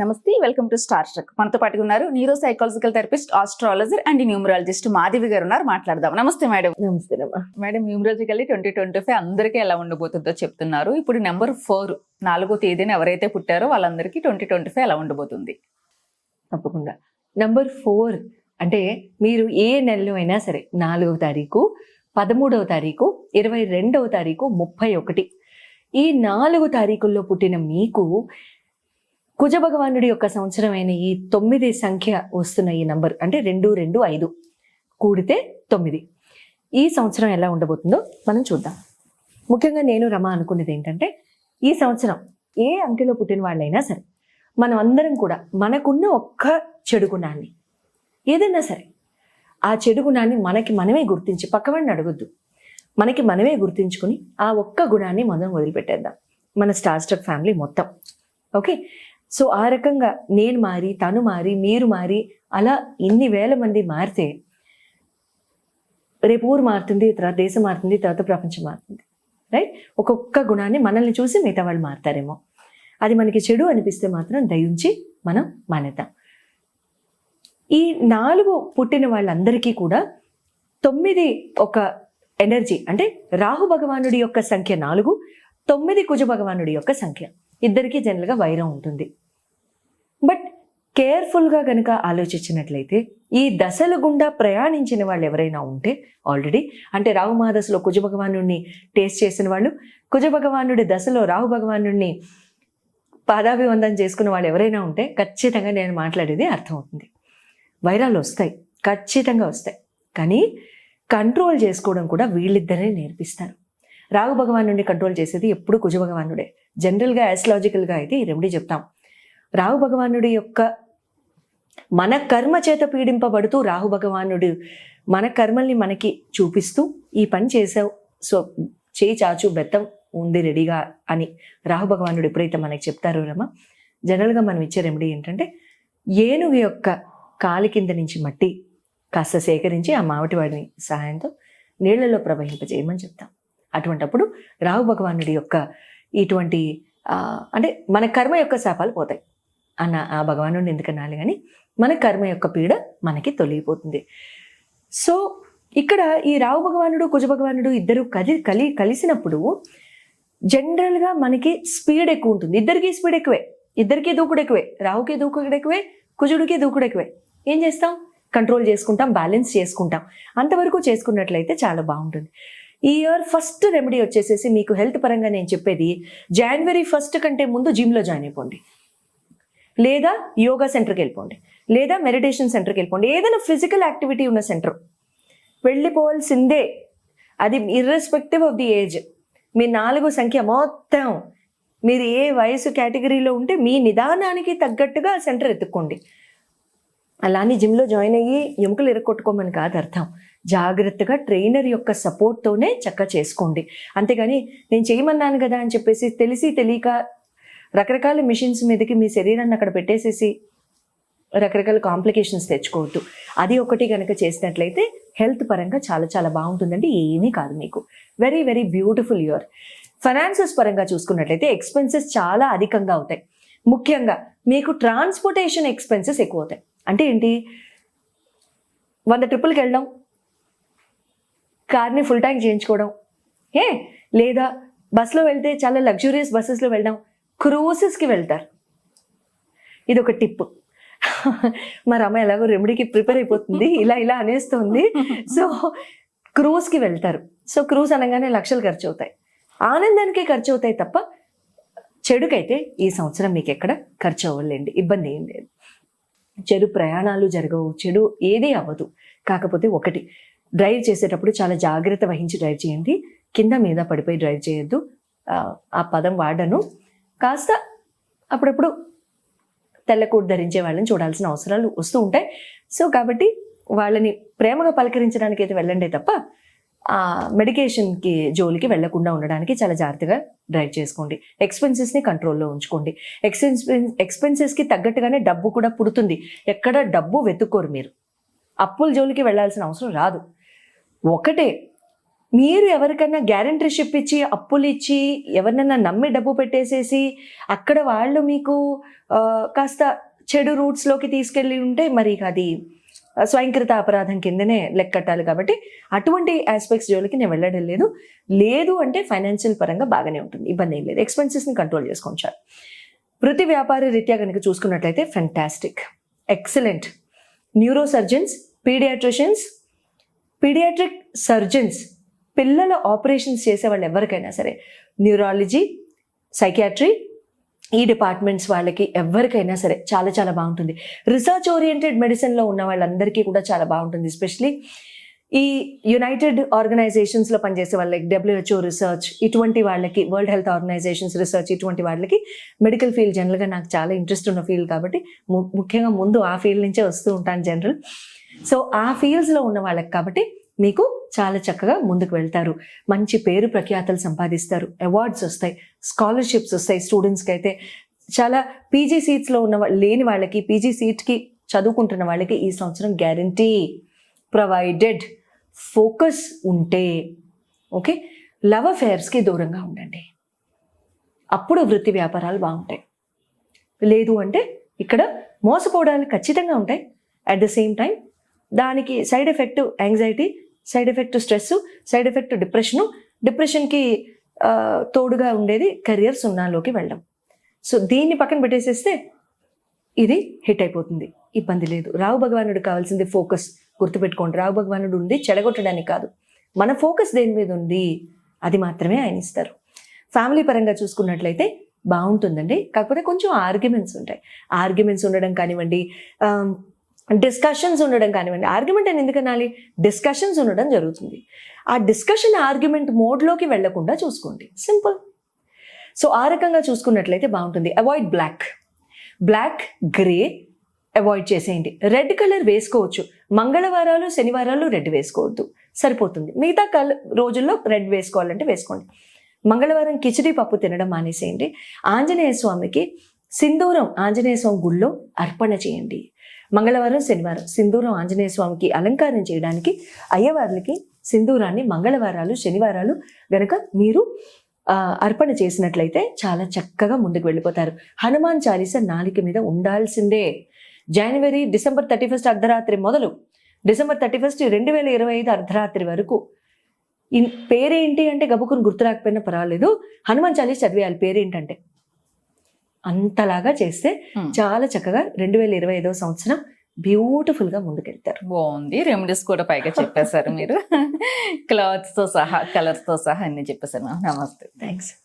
నమస్తే welcome to star truck. మనతో పాటుగా ఉన్నారు neuro psychological therapist astrologer and numerologist Madhavi garu ఉన్నారు. మాట్లాడదాం. నమస్తే madam. నమస్తేనమ్మా madam numerologically twenty twenty five అందరికీ ఎలా ఉండబోతుందో చెప్తున్నారు. ఇప్పుడు నెంబర్ ఫోర్ నాలుగో తేదీన ఎవరైతే పుట్టారో వాళ్ళందరికీ ట్వంటీ ట్వంటీ ఫైవ్ ఎలా ఉండబోతుంది? తప్పకుండా. నంబర్ ఫోర్ అంటే మీరు ఏ నెలలో అయినా సరే నాలుగవ తారీఖు పదమూడవ తారీఖు ఇరవై రెండవ తారీఖు ముప్పై ఒకటి. ఈ నాలుగు తారీఖుల్లో పుట్టిన మీకు కుజ భగవానుడి యొక్క సంవత్సరమైన ఈ తొమ్మిది సంఖ్య వస్తున్న ఈ నంబర్ అంటే రెండు రెండు ఐదు కూడితే తొమ్మిది. ఈ సంవత్సరం ఎలా ఉండబోతుందో మనం చూద్దాం. ముఖ్యంగా నేను రమ అనుకున్నది ఏంటంటే ఈ సంవత్సరం ఏ అంకెలో పుట్టిన వాళ్ళైనా సరే మనం అందరం కూడా మనకున్న ఒక్క చెడు గుణాన్ని ఏదైనా సరే ఆ చెడు గుణాన్ని మనకి మనమే గుర్తించి పక్కవాడిని అడగొద్దు. మనకి మనమే గుర్తించుకుని ఆ ఒక్క గుణాన్ని మనం వదిలిపెట్టేద్దాం. మన స్టార్ స్టార్ ఫ్యామిలీ మొత్తం. ఓకే? సో ఆ రకంగా నేను మారి తను మారి మీరు మారి అలా ఇన్ని వేల మంది మారితే రేపు ఊరు మారుతుంది తర్వాత దేశం మారుతుంది తర్వాత ప్రపంచం మారుతుంది రైట్ ఒక్కొక్క గుణాన్ని మనల్ని చూసి మిగతా వాళ్ళు మారుతారేమో. అది మనకి చెడు అనిపిస్తే మాత్రం దయించి మనం మానేద్దాం. ఈ నాలుగు పుట్టిన వాళ్ళందరికీ కూడా తొమ్మిది ఒక ఎనర్జీ అంటే రాహు భగవానుడి యొక్క సంఖ్య నాలుగు తొమ్మిది కుజ భగవానుడి యొక్క సంఖ్య. ఇద్దరికీ జనరల్గా వైరం ఉంటుంది. బట్ కేర్ఫుల్గా కనుక ఆలోచించినట్లయితే ఈ దశల గుండా ప్రయాణించిన వాళ్ళు ఎవరైనా ఉంటే ఆల్రెడీ అంటే రాహు మహాదశలో కుజ భగవానుడిని టేస్ట్ చేసిన వాళ్ళు కుజ భగవానుడి దశలో రాహు భగవానుడిని పాదాభివందనం చేసుకున్న వాళ్ళు ఎవరైనా ఉంటే ఖచ్చితంగా నేను మాట్లాడేది అర్థమవుతుంది. వైరాలు వస్తాయి ఖచ్చితంగా వస్తాయి. కానీ కంట్రోల్ చేసుకోవడం కూడా వీళ్ళిద్దరే నేర్పిస్తారు. రాహు భగవానుడిని కంట్రోల్ చేసేది ఎప్పుడు కుజ భగవానుడే. జనరల్గా యాస్ట్రాలజికల్గా అయితే ఈ రెమెడీ చెప్తాం. రాహు భగవానుడి యొక్క మన కర్మ చేత పీడింపబడుతూ రాహు భగవానుడు మన కర్మల్ని మనకి చూపిస్తూ ఈ పని చేసావు. సో చేయి చాచు బెత్తం ఉంది రెడీగా అని రాహు భగవానుడు ఎప్పుడైతే మనకి చెప్తారో రమ జనరల్గా మనం ఇచ్చే రెమెడీ ఏంటంటే ఏనుగు యొక్క కాలి కింద నుంచి మట్టి కాస్త సేకరించి ఆ మావటివాడిని సహాయంతో నీళ్ళలో ప్రవహింపజేయమని చెప్తాం. అటువంటప్పుడు రాహు భగవానుడి యొక్క ఇటువంటి అంటే మన కర్మ యొక్క శాపాలు పోతాయి. అన్న ఆ భగవానుడిని ఎందుకనాలి కానీ మన కర్మ యొక్క పీడ మనకి తొలగిపోతుంది. సో ఇక్కడ ఈ రావు భగవానుడు కుజ భగవానుడు ఇద్దరు కలి కలి కలిసినప్పుడు జనరల్గా మనకి స్పీడ్ ఎక్కువ ఉంటుంది. ఇద్దరికి స్పీడ్ ఎక్కువే. ఇద్దరికి దూకుడు ఎక్కువే. రావుకి దూకుడు ఎక్కువే. కుజుడికి దూకుడు ఎక్కువే. ఏం చేస్తాం? కంట్రోల్ చేసుకుంటాం బ్యాలెన్స్ చేసుకుంటాం. అంతవరకు చేసుకున్నట్లయితే చాలా బాగుంటుంది. ఈ ఇయర్ ఫస్ట్ రెమెడీ వచ్చేసేసి మీకు హెల్త్ పరంగా నేను చెప్పేది జనవరి ఫస్ట్ కంటే ముందు జిమ్లో జాయిన్ అయిపోండి. లేదా యోగా సెంటర్కి వెళ్ళిపోండి. లేదా మెడిటేషన్ సెంటర్కి వెళ్ళిపోండి. ఏదైనా ఫిజికల్ యాక్టివిటీ ఉన్న సెంటర్. వెళ్ళిపోవాల్సిందే. అది ఇర్రెస్పెక్టివ్ ఆఫ్ ది ఏజ్ మీ నాలుగు సంఖ్య మొత్తం. మీరు ఏ వయసు కేటగిరీలో ఉంటే మీ నిదానానికి తగ్గట్టుగా సెంటర్ ఎత్తుక్కోండి. అలానే జిమ్లో జాయిన్ అయ్యి ఎముకలు ఇరగొట్టుకోమని కాదు అర్థం జాగ్రత్తగా ట్రైనర్ యొక్క సపోర్ట్తోనే చక్క చేసుకోండి. అంతేగాని నేను చేయమన్నాను కదా అని చెప్పేసి తెలిసి తెలియక రకరకాల మిషన్స్ మీదకి మీ శరీరాన్ని అక్కడ పెట్టేసేసి రకరకాల కాంప్లికేషన్స్ తెచ్చుకోవద్దు. అది ఒకటి కనుక చేసినట్లయితే హెల్త్ పరంగా చాలా చాలా బాగుంటుందండి. ఏమీ కాదు మీకు. Very very beautiful year finances పరంగా చూసుకున్నట్లయితే ఎక్స్పెన్సెస్ చాలా అధికంగా అవుతాయి. ముఖ్యంగా మీకు ట్రాన్స్పోర్టేషన్ ఎక్స్పెన్సెస్ ఎక్కువ అవుతాయి అంటే ఏంటి? వంద ట్రిప్పులకి వెళ్ళడం కార్ని ఫుల్ ట్యాంక్ చేయించుకోవడం. ఏ? లేదా బస్సులో వెళ్తే చాలా లగ్జూరియస్ బస్సెస్లో వెళ్ళడం క్రూసెస్కి వెళ్తారు. ఇది ఒక టిప్ మరి అమ్మ ఎలాగో రెమెడీకి ప్రిపేర్ అయిపోతుంది. ఇలా ఇలా అనేస్తుంది. సో క్రూజ్కి వెళ్తారు. సో క్రూజ్ అనగానే లక్షలు ఖర్చు అవుతాయి ఆనందానికే ఖర్చు అవుతాయి తప్ప చెడుకైతే ఈ సంవత్సరం మీకు ఎక్కడ ఖర్చు అవ్వలేండి ఇబ్బంది ఏం లేదు. చెడు ప్రయాణాలు జరగవు. చెడు ఏదీ అవ్వదు. కాకపోతే ఒకటి డ్రైవ్ చేసేటప్పుడు చాలా జాగ్రత్త వహించి డ్రైవ్ చేయండి. కింద మీద పడిపోయి డ్రైవ్ చేయొద్దు. ఆ, పదం వాడను. కాస్త అప్పుడప్పుడు తెల్లకూడు ధరించే వాళ్ళని చూడాల్సిన అవసరాలు వస్తూ ఉంటాయి. సో కాబట్టి వాళ్ళని ప్రేమగా పలకరించడానికి అయితే వెళ్ళండి తప్ప ఆ మెడికేషన్కి జోలికి వెళ్ళకుండా ఉండడానికి చాలా జాగ్రత్తగా డ్రైవ్ చేసుకోండి. ఎక్స్పెన్సెస్ని కంట్రోల్లో ఉంచుకోండి. ఎక్స్పెన్స్ ఎక్స్పెన్సెస్కి తగ్గట్టుగానే డబ్బు కూడా పుడుతుంది. ఎక్కడ డబ్బు వెతుక్కోరు మీరు. అప్పుల జోలికి వెళ్ళాల్సిన అవసరం రాదు. ఒకటే. మీరు ఎవరికైనా గ్యారంటీషిప్ ఇచ్చి అప్పులు ఇచ్చి ఎవరినైనా నమ్మి డబ్బు పెట్టేసేసి అక్కడ వాళ్ళు మీకు కాస్త చెడు రూట్స్లోకి తీసుకెళ్ళి ఉంటే మరి అది స్వయంకృత అపరాధం కిందనే లెక్కట్టాలి కాబట్టి అటువంటి ఆస్పెక్ట్స్ జోలికి నేను వెళ్ళడం లేదు. లేదు అంటే ఫైనాన్షియల్ పరంగా బాగానే ఉంటుంది. ఇబ్బంది ఏం లేదు. ఎక్స్పెన్సెస్ని కంట్రోల్ చేసుకోండి చాలు వృత్తి వ్యాపార రీత్యా కనుక చూసుకున్నట్లయితే fantastic excellent neuro surgeons paediatricians paediatric surgeons పిల్లల ఆపరేషన్స్ చేసే వాళ్ళు ఎవరికైనా సరే న్యూరాలజీ సైకియాట్రీ ఈ డిపార్ట్మెంట్స్ వాళ్ళకి ఎవరికైనా సరే చాలా చాలా బాగుంటుంది. రిసర్చ్ ఓరియంటెడ్ మెడిసిన్లో ఉన్న వాళ్ళందరికీ కూడా చాలా బాగుంటుంది ఎస్పెషలీ ఈ యునైటెడ్ ఆర్గనైజేషన్స్లో పనిచేసే వాళ్ళకి డబ్ల్యూహెచ్ఓ రీసెర్చ్ ఇటువంటి వాళ్ళకి వరల్డ్ హెల్త్ ఆర్గనైజేషన్స్ రీసెర్చ్ ఇటువంటి వాళ్ళకి మెడికల్ ఫీల్డ్ జనరల్గా నాకు చాలా ఇంట్రెస్ట్ ఉన్న ఫీల్డ్ కాబట్టి ము- ముఖ్యంగా ముందు ఆ ఫీల్డ్ నుంచే వస్తూ ఉంటాను జనరల్. సో ఆ ఫీల్డ్స్లో ఉన్న వాళ్ళకి కాబట్టి మీకు చాలా చక్కగా ముందుకు వెళ్తారు. మంచి పేరు ప్రఖ్యాతలు సంపాదిస్తారు. అవార్డ్స్ వస్తాయి. స్కాలర్షిప్స్ వస్తాయి స్టూడెంట్స్కి అయితే. చాలా పీజీ సీట్స్లో ఉన్న లేని వాళ్ళకి పీజీ సీట్కి చదువుకుంటున్న వాళ్ళకి ఈ సంవత్సరం గ్యారంటీ ప్రొవైడెడ్ ఫోకస్ ఉంటే ఓకే లవ్ అఫేర్స్కి దూరంగా ఉండండి. అప్పుడు వృత్తి వ్యాపారాలు బాగుంటాయి. లేదు అంటే ఇక్కడ మోసపోవడానికి ఖచ్చితంగా ఉంటాయి. అట్ ద సేమ్ టైం దానికి side effect anxiety side effect stress side effect depression. డిప్రెషన్కి తోడుగా ఉండేది కెరియర్ సున్నాలోకి వెళ్ళడం. సో దీన్ని పక్కన పెట్టేసేస్తే ఇది హిట్ అయిపోతుంది. ఇబ్బంది లేదు. రావు భగవానుడు కావాల్సింది ఫోకస్. గుర్తుపెట్టుకోండి రావు భగవానుడు ఉంది చెడగొట్టడానికి కాదు. మన ఫోకస్ దేని మీద ఉంది? అది మాత్రమే ఆయన ఇస్తారు. ఫ్యామిలీ పరంగా చూసుకున్నట్లయితే బాగుంటుందండి. కాకపోతే కొంచెం ఆర్గ్యుమెంట్స్ ఉంటాయి. ఆర్గ్యుమెంట్స్ ఉండడం కానివ్వండి డిస్కషన్స్ ఉండడం కానివ్వండి ఆర్గ్యుమెంట్ అని ఎందుకు అనాలి? డిస్కషన్స్ ఉండడం జరుగుతుంది. ఆ డిస్కషన్ ఆర్గ్యుమెంట్ మోడ్లోకి వెళ్ళకుండా చూసుకోండి. సింపుల్ సో ఆ రకంగా చూసుకున్నట్లయితే బాగుంటుంది. Avoid black black grey avoid చేసేయండి. రెడ్ కలర్ వేసుకోవచ్చు. మంగళవారాలు శనివారాలు రెడ్ వేసుకోవద్దు. సరిపోతుంది. మిగతా కల రోజుల్లో రెడ్ వేసుకోవాలంటే వేసుకోండి. మంగళవారం కిచిడి పప్పు తినడం మానేసేయండి. ఆంజనేయ స్వామికి సింధూరం ఆంజనేయ స్వామి గుళ్ళో అర్పణ చేయండి. మంగళవారం శనివారం సింధూరం ఆంజనేయ స్వామికి అలంకారం చేయడానికి అయ్యవార్లకి సింధూరాన్ని మంగళవారాలు శనివారాలు గనక మీరు ఆ, అర్పణ చేసినట్లయితే చాలా చక్కగా ముందుకు వెళ్ళిపోతారు. హనుమాన్ చాలీస నాలిక మీద ఉండాల్సిందే. జనవరి డిసెంబర్ థర్టీ ఫస్ట్ అర్ధరాత్రి మొదలు. డిసెంబర్ థర్టీ ఫస్ట్ రెండు వేల ఇరవై ఐదు అర్ధరాత్రి వరకు. ఇన్ పేరేంటి అంటే గబుకుని గుర్తు రాకపోయినా పర్వాలేదు. హనుమాన్ చాలీస్ చదివేయాలి. పేరేంటంటే? అంతలాగా చేస్తే. చాలా చక్కగా రెండు వేల ఇరవై ఐదవ సంవత్సరం బ్యూటిఫుల్గా ముందుకెళ్తారు. బాగుంది. రెమెడీస్ కూడా పైగా చెప్పేశారు మీరు. క్లాత్స్తో సహా కలర్స్తో సహా అన్ని చెప్పేశారు. నమస్తే. థ్యాంక్స్